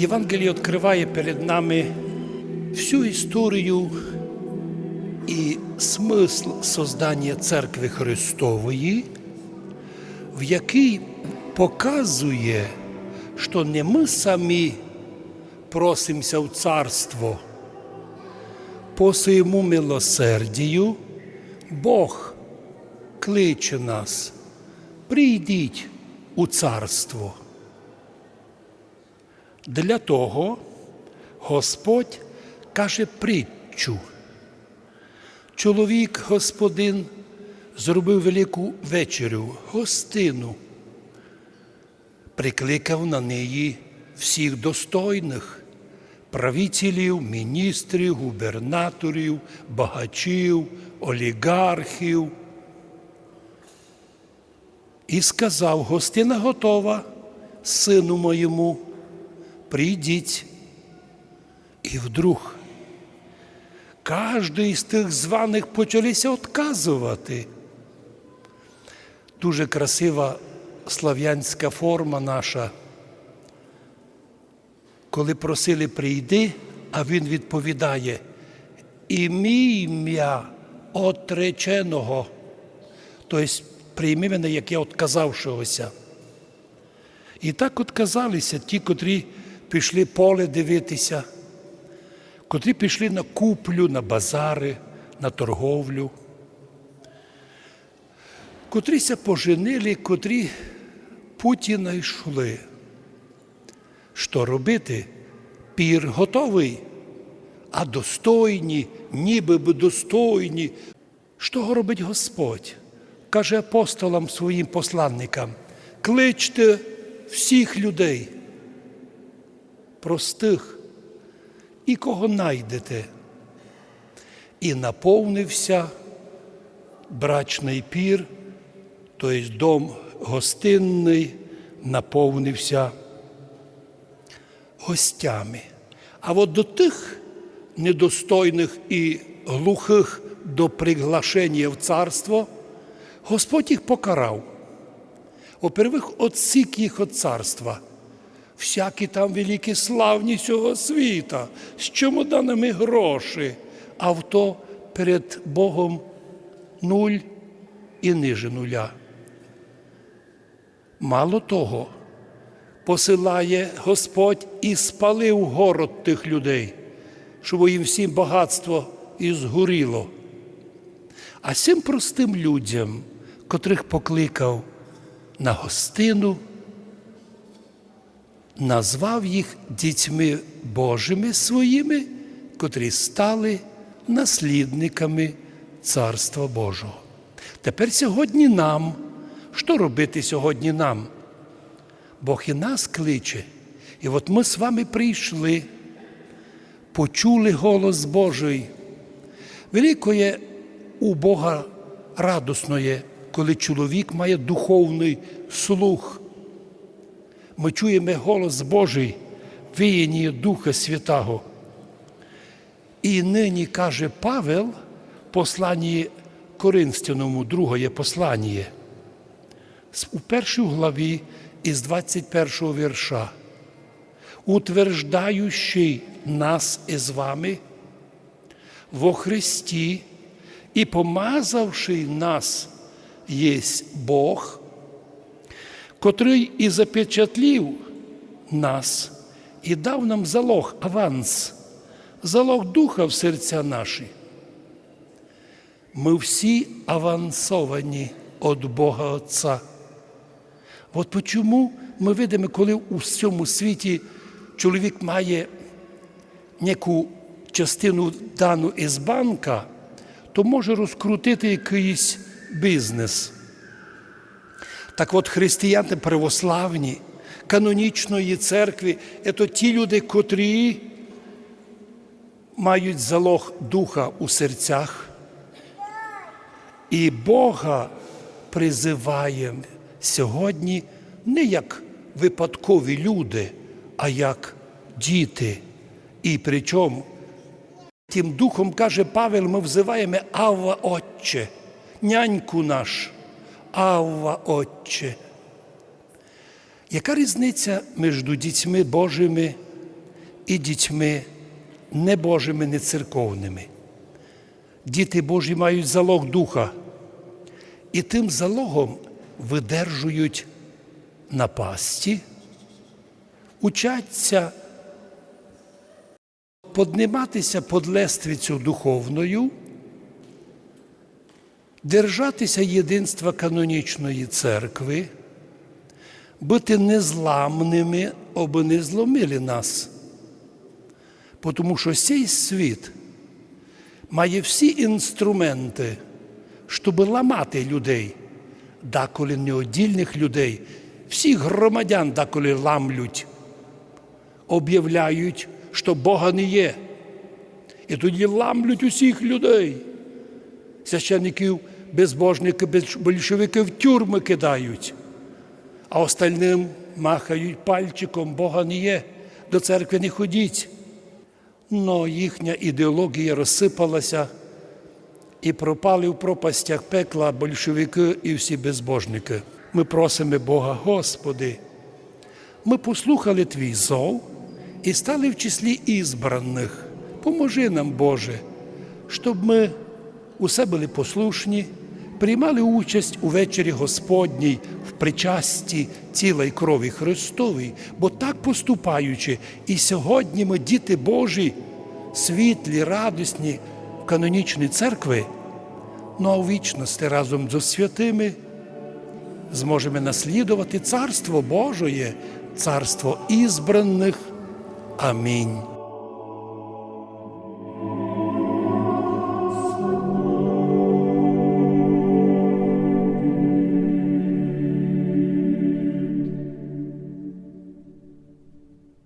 Євангеліє відкриває перед нами всю історію і смисл создання церкви Христової, в якій показує, що не ми самі просимося в царство, по своєму милосердію Бог кличе нас, прийдіть у царство. Для того Господь каже притчу. Чоловік, господин, зробив велику вечерю, гостину, прикликав на неї всіх достойних правителів, міністрів, губернаторів, багачів, олігархів. І сказав: гостина готова, сину моєму, прийдіть. І вдруг кожен із тих званих почалися відказувати. Дуже красива слав'янська форма наша. Коли просили прийди, а він відповідає ім'я отреченого, тобто прийми мене, як я отказавшогося. І так отказалися ті, котрі пішли поле дивитися, котрі пішли на куплю, на базари, на торговлю, котріся поженили, котрі путі знайшли. Що робити? Пір готовий, а достойні, ніби би достойні. Що робить Господь? Каже апостолам своїм посланникам: кличте всіх людей, простих, і кого найдете. І наповнився брачний пір, тобто дом гостинний, наповнився гостями. А от до тих недостойних і глухих до приглашення в царство Господь їх покарав. Во-первых, отсік їх від царства. Всякі там великі славні цього світа, з чемоданами гроші, а в перед Богом нуль і ниже нуля. Мало того, посилає Господь і спалив город тих людей, щоб їм всім багатство і згоріло. А цим простим людям, котрих покликав на гостину, назвав їх дітьми Божими своїми, котрі стали наслідниками Царства Божого. Тепер сьогодні нам, що робити сьогодні нам? Бог і нас кличе. І от ми з вами прийшли, почули голос Божий. Великое у Бога радосне, коли чоловік має духовний слух. Ми чуємо голос Божий, віяння Духа Святого. І нині каже Павел, посланні Коринстяному, друге послання, у першій главі із 21 го вірша, утверждаючи нас із вами во Христі і помазавши нас єсть Бог, котрий і запечатлів нас і дав нам залог, аванс, залог духа в серця наші. Ми всі авансовані від Бога Отця. От почому ми видимо, коли у всьому світі чоловік має яку частину дану із банка, то може розкрутити якийсь бізнес. Так от християни православні, канонічної церкви це ті люди, котрі мають залог духа у серцях. І Бога призиваємо сьогодні не як випадкові люди, а як діти. І причому тим духом каже Павел, ми взиваємо Авва Отче, няньку наш, Авва Отче. Яка різниця між дітьми Божими і дітьми не Божими, не церковними. Діти Божі мають залог духа, і тим залогом видержують напасті, учаться подниматися под лествицю духовною, держатися єдинства канонічної церкви, бути незламними, аби не зломили нас. Тому що цей світ має всі інструменти, щоб ламати людей, деколи неодільних людей, всіх громадян деколи ламлють, об'являють, що Бога не є. І тоді ламлють усіх людей. Священників, безбожників, большевиків в тюрми кидають, а остальним махають пальчиком, Бога не є, до церкви не ходіть. Но їхня ідеологія розсипалася і пропали в пропастях пекла большевики і всі безбожники. Ми просимо Бога, Господи, ми послухали Твій зов і стали в числі ізбраних. Поможи нам, Боже, щоб ми усе були послушні, приймали участь у вечері Господній в причасті тіла й крові Христовій, бо так поступаючи, і сьогодні ми, діти Божі, світлі, радісні в канонічній церкви, ну а у вічності разом з святими зможемо наслідувати Царство Божоє, Царство ізбраних. Амінь.